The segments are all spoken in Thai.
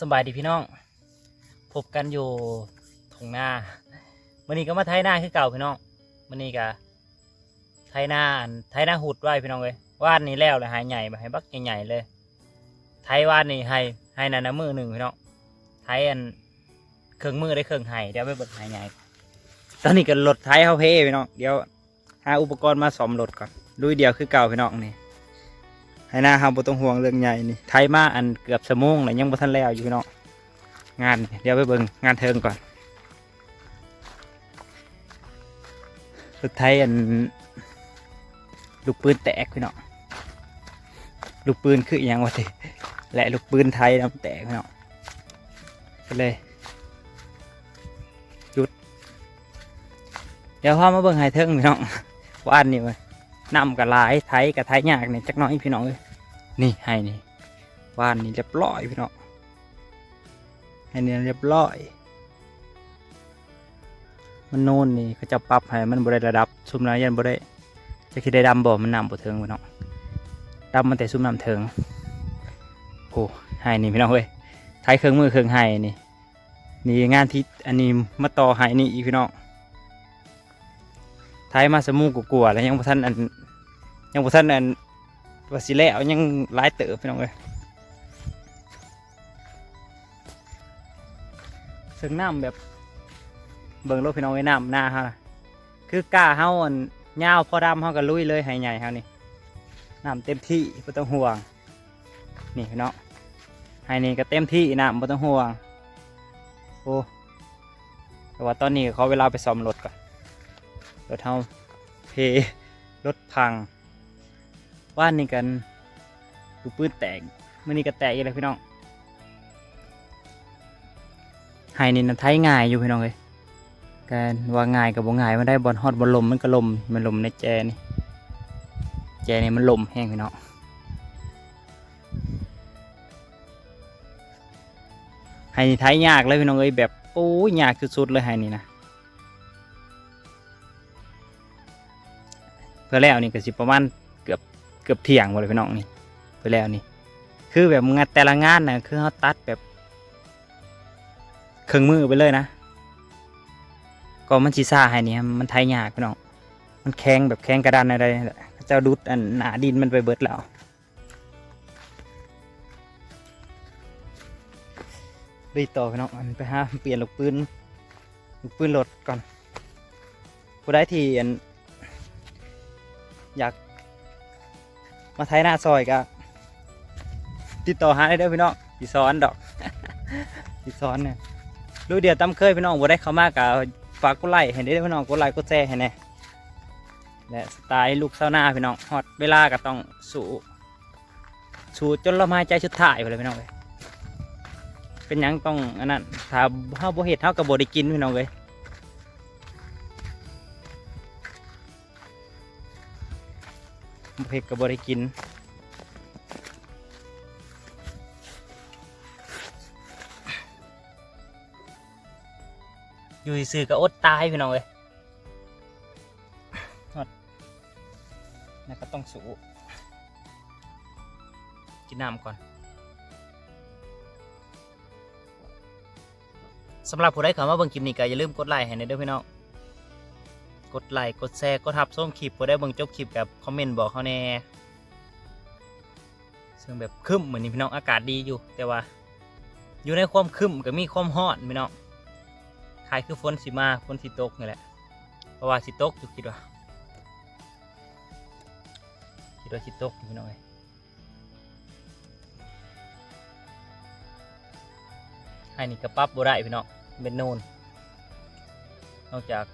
สบายดีพี่น้อง พบกันอยู่ทงหน้าวันนี้ก็มาไทยหน้าคือเก่าพี่น้องวันนี้ก็ไทยหน้าไทยหน้าหุดไว้พี่น้องเลยวาดนี้แล้วเลยหายใหญ่ไปให้บักใหญ่ๆเลย ไทยวาดนี่ให้ให้นันนะมือหนึ่งพี่น้อง ไทยอันเครื่องมือได้เครื่องไห้เดี๋ยวไปเบิดหายใหญ่ ตอนนี้ก็รถไทยเขาเพ่พี่น้อง เดี๋ยวหาอุปกรณ์มาซ่อมรถก่อนลุยเดียวคือเก่าพี่น้องนี่ ให้หน้าเฮาบ่ต้องห่วงเรื่องใหญ่นี่ไทยมาอันเกือบสมงแล้วยังบ่ทันแล้วอยู่พี่น้องงานเดี๋ยวไปเบิ่งงานเทิงก่อนรถไทยอันลูกปืนแตกพี่น้องลูกปืนคืออยังวะติและลูกปืนไทยน้ำแตกพี่น้องก็เลยหยุด เดี๋ยวพามาเบิ่งไฮเทิงพี่น้องว่าอันนี้เว้ย น้ำกับลายไทยกับไทยยากเนี่ยจักน้อยพี่น้องเอ้ยนี่ให้นี่ว่านนี่เรียบร้อยพี่น้องให้นี่เรียบร้อย มันโน่นนี่เขาจะปรับให้มันบริระดับซุ่มน้ำยันบริจะคิดได้ดำบ่มันนำบ่เทิงพี่น้องดำมันแต่ซุ่มน้ำเทิงโอ้ให้นี่พี่น้องเอ้ยไทยเครื่องมือเครื่องให้นี่นี่งานที่อันนี้มาต่อให้นี่อีกพี่น้อง ไทยมาสมูกกลัวแล้วยังบ่ทันอันยังบ่ทันอันว่าสิแล้วยังหลายเติบพี่น้องเอ้ยซึ่งน้ำแบบเบิ่งโลกพี่น้องไอ้น้ำหน้าเฮาน่ะคือกล้าเฮาอันยาวพอดำเฮาก็ลุยเลยให้ใหญ่เฮานี่น้ำเต็มที่บ่ต้องห่วง นี่พี่น้องให้นี่ก็เต็มที่น้ำบ่ต้องห่วงโอ้แต่ว่าตอนนี้ขอเวลาไปซ่อมรถก่อน รถเฮาเพรถพังว่านนี่กันดูปืนแตกมื่อนี้ก็แตกอีกแล้วพี่น้องไฮนี่นะไทยง่ายอยู่พี่น้องเลยการว่าง่ายกับบ่ง่ายมันได้บอลฮอดบอลลมมันก็ลมมันลมในแจนี่แจนี่มันลมแห้งพี่น้องไฮนี่ไทยยากเลยพี่น้องเอ้ยแบบโอ้ยยากสุดๆเลยไฮนี่นะ พื่อแล้วนี่ก็สิประมาณเกือบเกือบเที่ยงหมดเลยพี่น้องนี่เพื่อแล้วนี่คือแบบงานแต่ละงานนะคือเขาตัดแบบเครื่องมือไปเลยนะ ก็มันชีซ่าให้นี่มันไทยยากพี่น้องมันแข็งแบบแข็งกระดานอะไรเจ้าดุดอันหนาดินมันไปเบิดแล้วรีต่อพี่น้องอันไปหาเปลี่ยนลูกปืนลูกปืนรถก่อนผู้ได้ที่อัน อยากมาไทยหน้าซอยก็ติดต่อหาได้เด้อพี่น้องสีซ้อนดอกสีซ้อนเนี่ยรู้เดียวตั้มเคยพี่น้องบ่ได้เข้ามากกับฝากกดไลค์ให้ได้อพี่น้องกดไลค์กดแชร์ให้แน่และสไตล์ลูกเศร้าหน้าพี่น้องฮอตเวลาก็ต้องสู้สู้จนละไม้ใจสุดท้ายไปเลยพี่น้องเลยเป็นยังต้องอันนั้นถ้าเฮาบ่เฮ็ดเฮาก็บ่ได้กินพี่น้องเลย เพกกับบริกินอยู่ซื่อก็อดตายพี่น้องเลยฮอดแล้วก็ต้องสูกินน้ำก่อนสำหรับผู้ใดเข้ามาเบิ่งคลิปนี้ก็อย่าลืมกดไลค์ให้ในเด้อพี่น้อง กดไลค์กดแชร์กดทับส้มคลิปพอได้เบิ่งจบคลิปกับคอมเมนต์บอกเขาแน่ซึ่งแบบคึ้มเหมือนนี้พี่น้องอากาศดีอยู่ แต่ว่า อยู่ในความคึ้มก็มีความร้อนพี่น้องคล้ายคือฝนสิมาฝนสิตกนี่แหละเพราะว่าสิตกอยู่คิดว่าคิดว่าสิตกพี่น้องเอ้ยให้นี่กระปับบ่ได้พี่น้องเป็นโนนนอกจาก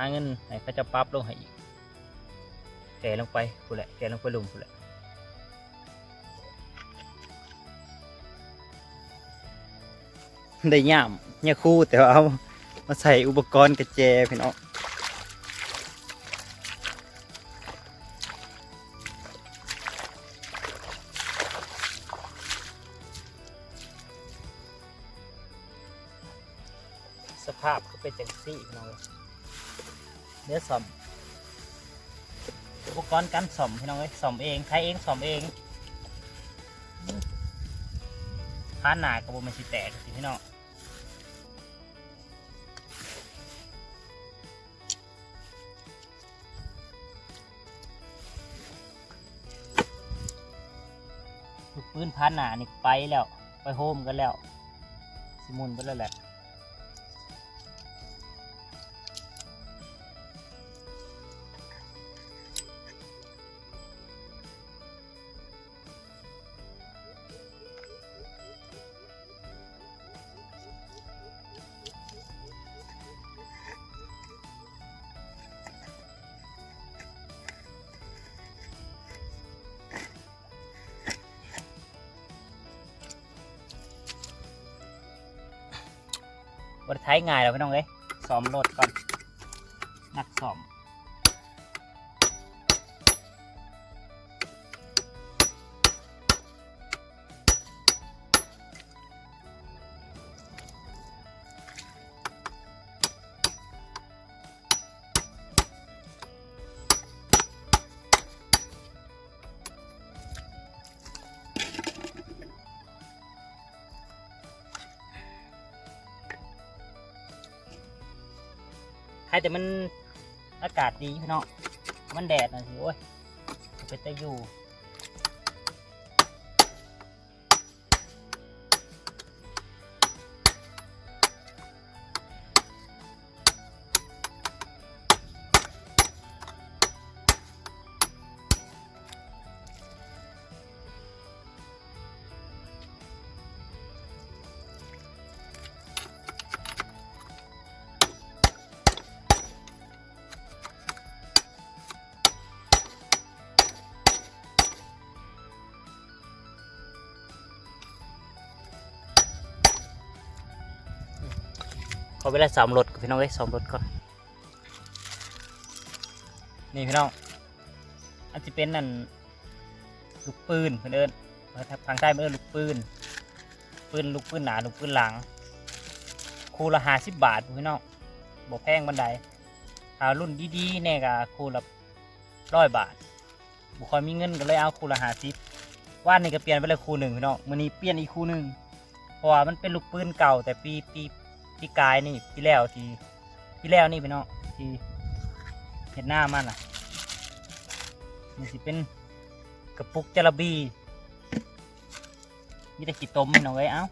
าเงินให้เขาจะปรั๊บลงให้อีกแกลงไปกูแหละแกลงไปลุมกูแหละได้ย่ามเนี่ยคู่แต่ว่าเอามาใส่อุปกรณ์กระแจพี่น้องสภาพก็เป็นจังซี่พี่น้อง เอ้ยเนื้อสอมอุปกรณ์การสอมพี่น้องเอ้ยสอมเองใช้เองสอมเองพาหนากับโบมันสิแตกสิพี่น้องปืนพาหนานี่ไปแล้ว ไปโฮมกันแล้วสมุนไปแล้วแหละ บริท้ายง่ายเราพี่น้องเลยซ้อมรถก่อนนักซ้อม ใครแต่มันอากาศดีพี่น้องมันแดดนะสิโอ้ยเป็นตะอยู่ เวลาซ้อมรถพี่น้องเอ้ยซ้อมรถก่อนนี่พี่น้องอันจะเป็นนั่นลูกปืนเพื่อนเอิญทางใต้เพื่นเอิญลูกปืนปืนลูกปืนหนาลูกปืนหลัง คูละห้าสิบบาทพี่น้องบอกแพงบันไดถ้ารุ่นดีๆเนี่ยก็คูละร้อยบาทบุคอยมีเงินก็เลยเอาคูละห้าสิบว่านนี่ก็เปลี่ยนไปเลยคูหนึ่งพี่น้องมือนี้เปลี่ยนอีกคูหนึ่งเพราะว่ามันเป็นลูกปืนเก่าแต่ปีปี พี่กายนี่พี่แล้วที่พี่แล้วนี่พี่น้องที่เห็นหน้ามันอะนี่สิเป็นกระปุกจระบีมีแต่ขี้ต้มพี่น้องเอ้ยเอ้า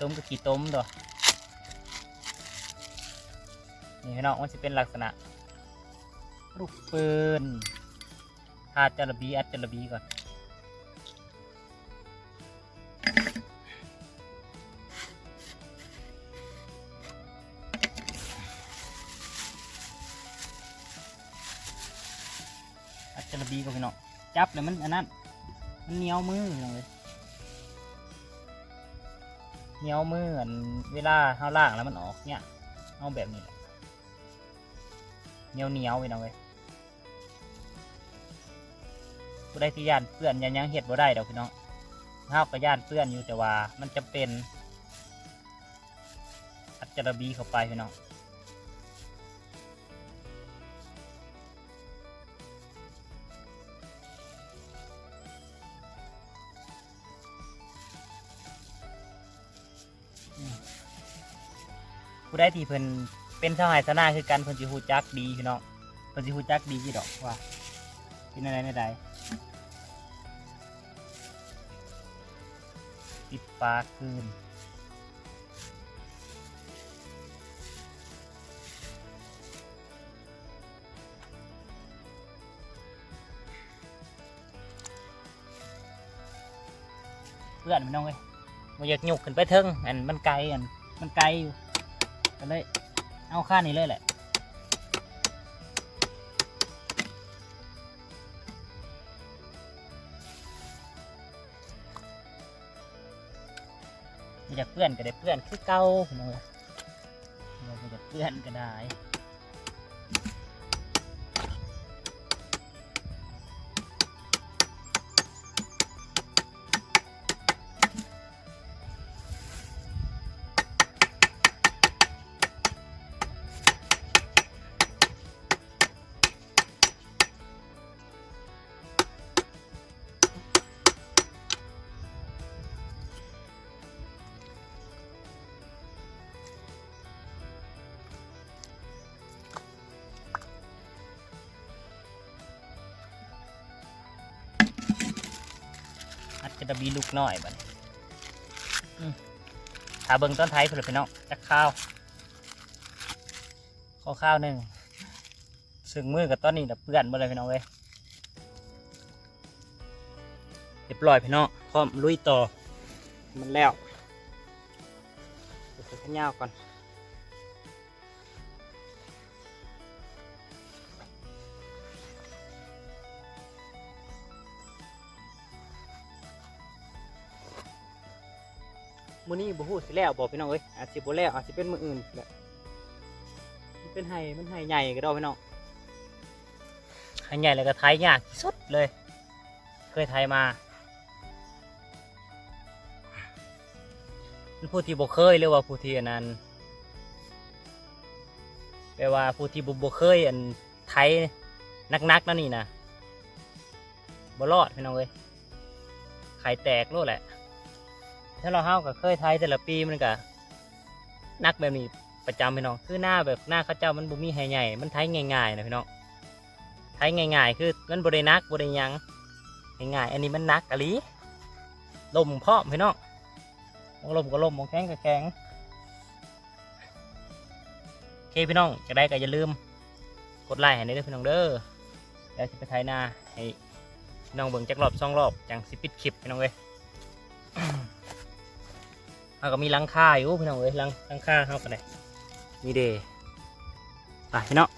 ต้มกับขี้ต้มตัวนี่พี่น้องมันจะเป็นลักษณะลูกปืนทาจระบีอัดจระบีก่อน ระบีก็พี่น้องจับเลยมันอันนั้นมันเหนียวมือพี่น้องเลยเหนียวมืออันเวลาเท้าล่างแล้วมันออกเนี่ยเอาแบบนี้เหนียวเหนียวพี่น้องเลยผู้ได้ที่ยานเพื่อนยังยังเห็ดบ่ได้เดอกพี่น้องเท้าก็ย่านเพื่อนอยู่แต่ว่ามันจะเป็นอัดจระบีเข้าไปพี่น้อง ผู้ได้ที่เพิ่นเป็นสหายสนาคือกันเพิ่นสิฮู้จักดีพี่น้องเพิ่นสิฮู้จักดีกี่ดอกว่าเป็นอะไรในใดปิดปากคืนเพื่อนพี่น้องเอ้ยบ่อยากยุกขึ้นไปเทิงอันมันไกลอันมันไกลอยู่ ก็เลยเอาค่านี้เลยแหละมีจากเพื่อนก็ได้เพื่อนคือเก่าพี่น้อเรามีจากเพื่อนก็ได้ ตะบีลูกน้อยบัดนี้อืมถ้าเบิ่งต้นไทยเพื่อนพี่น้องจักข้าวข้าวข้าวหนึ่งซึ่งมือกับต้นนี้น่เปื้อนหมดเลยพี่น้องเว้ยเรียบร้อยพี่น้องพร้อมลุยต่อมันแล้วเดี๋ยวขยาวก่อน มื้อนี้บ่ฮู้สิแล้วบ่พี่น้องเอ้ยอาจสิบ่แล้วอาจสิเป็นมื้ออื่นแหละมันเป็นไห้มันไห้ใหญ่ก็ดอกพี่น้องไห้ใหญ่แล้วก็ไทยยากที่สุดเลย เคยไทยมาผู้ที่บ่เคยหรือว่าผู้ที่อันนั้นแปลว่าผู้ที่บ่บ่เคยอันไทยนักๆนั่นนี่นะบ่รอดพี่น้องเอ้ยไข่แตกโลดแหละ ถ้าเราเฮาก็เคยไทยแต่ละปีมันก็นักแบบนี้ประจำพี่น้อง คือหน้าแบบหน้าข้าเจ้ามันบ่มีให้ใหญ่ มันไทยง่ายๆนะพี่น้องไทยง่ายๆ คือมันบ่ได้นักบ่ได้หยังง่ายๆอันนี้มันนักอะลีลมเพร้อมพี่น้องมองลมก็ลมมองแข็งก็แข็งโอเคพี่น้องจะได้ก็อย่าลืม กดไลค์ให้ได้ด้วยพี่น้องเด้อเดี๋ยวจะไปไทยนาให้น้องเบิ่งจักรอบสองรอบจังสิปิดคลิปพี่น้องเว้ย เอาก็มีลังค่าอยู่พี่น้องเอ้ยลังลังค่าเข้าไปเลยมีเดไปพี่น้อง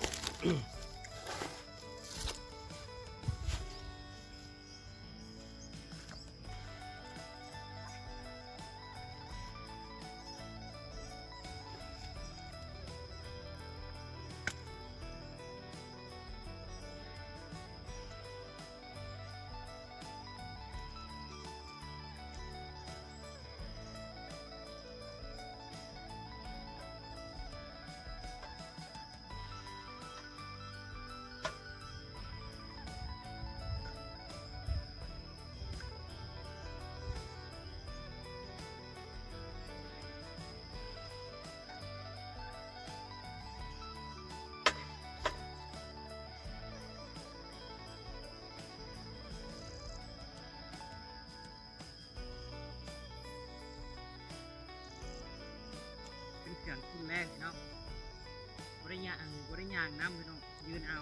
างน้ำพี่น้องยืนเอา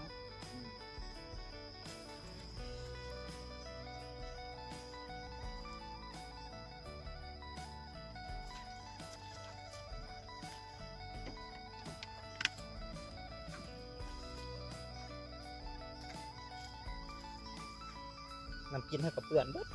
น้ำกินให้กับเปื่อนเบิด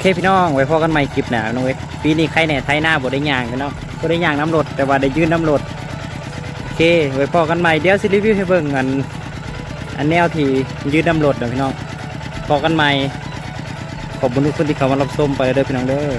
เคพี่น้อง ไว้พอกันใหม่คลิปหน้าน้องเวทปีนี้ใครเนี่ยไทยหน้าบ่ได้ย่างกันเนาะบ่ได้ย่างน้ำรถแต่ว่าได้ยืนน้ำรถโอเค ไว้พอกันใหม่เดี๋ยวสิรีวิวให้เบิ่งอันอันแนวที่ยืนน้ำรถนะพี่น้องพอกันใหม่ขอบคุณทุกคนที่เข้ามารับชมไปเด้อพี่น้องเด้อ